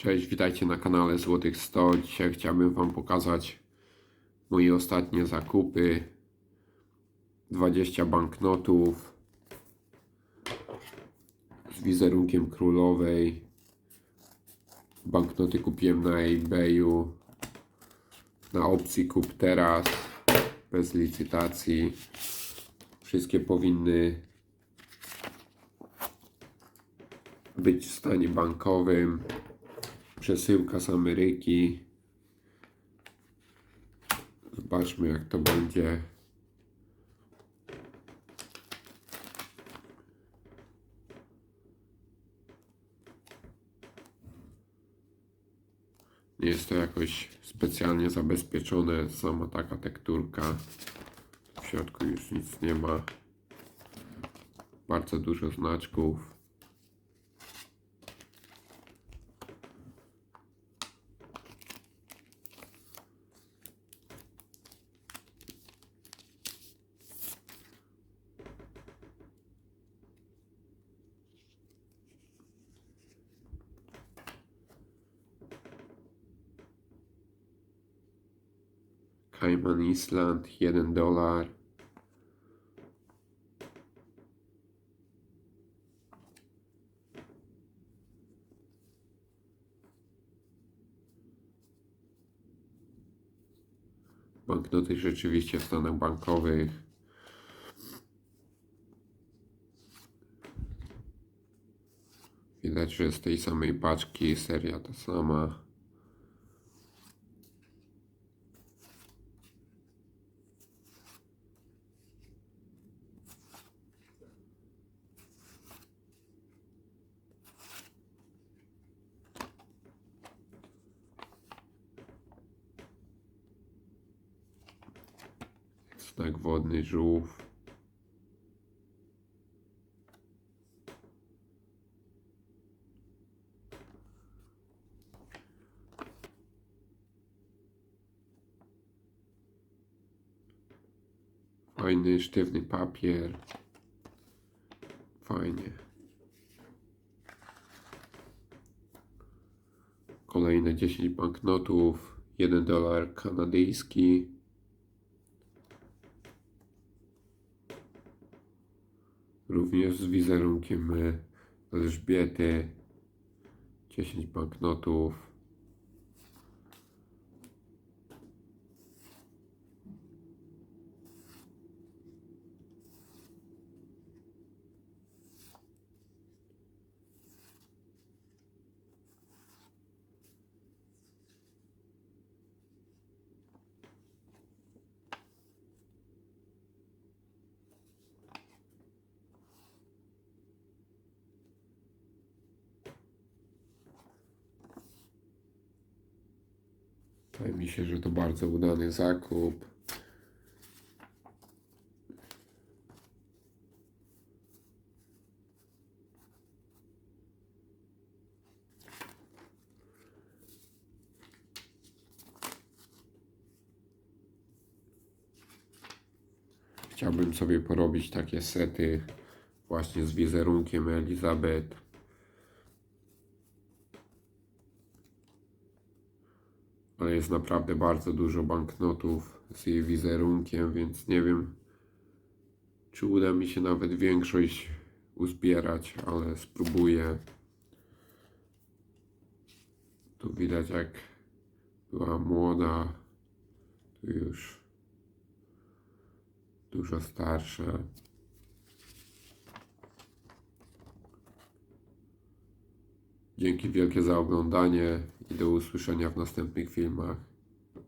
Cześć, witajcie na kanale Złotych 100. Dzisiaj chciałbym Wam pokazać moje ostatnie zakupy. 20 banknotów z wizerunkiem królowej. Banknoty kupiłem na eBayu na opcji kup teraz bez licytacji. Wszystkie powinny być w stanie bankowym. Przesyłka z Ameryki. Zobaczmy jak to będzie. Nie jest to jakoś specjalnie zabezpieczone, sama taka tekturka. W środku już nic nie ma. Bardzo dużo znaczków. Cayman Island 1 dolar. Banknoty rzeczywiście w stanach bankowych. Widać, że z tej samej paczki seria ta sama. Znak wodny żółw. Fajny, sztywny papier. Fajnie. Kolejne 10 banknotów. 1 dolar kanadyjski. Również z wizerunkiem e, Elżbiety. 10 banknotów. Wydaje mi się, że to bardzo udany zakup. Chciałbym sobie porobić takie sety właśnie z wizerunkiem Elizabeth. Ale jest naprawdę bardzo dużo banknotów z jej wizerunkiem, więc nie wiem, czy uda mi się nawet większość uzbierać, ale spróbuję. Tu widać, jak była młoda, tu już dużo starsza. Dzięki wielkie za oglądanie i do usłyszenia w następnych filmach.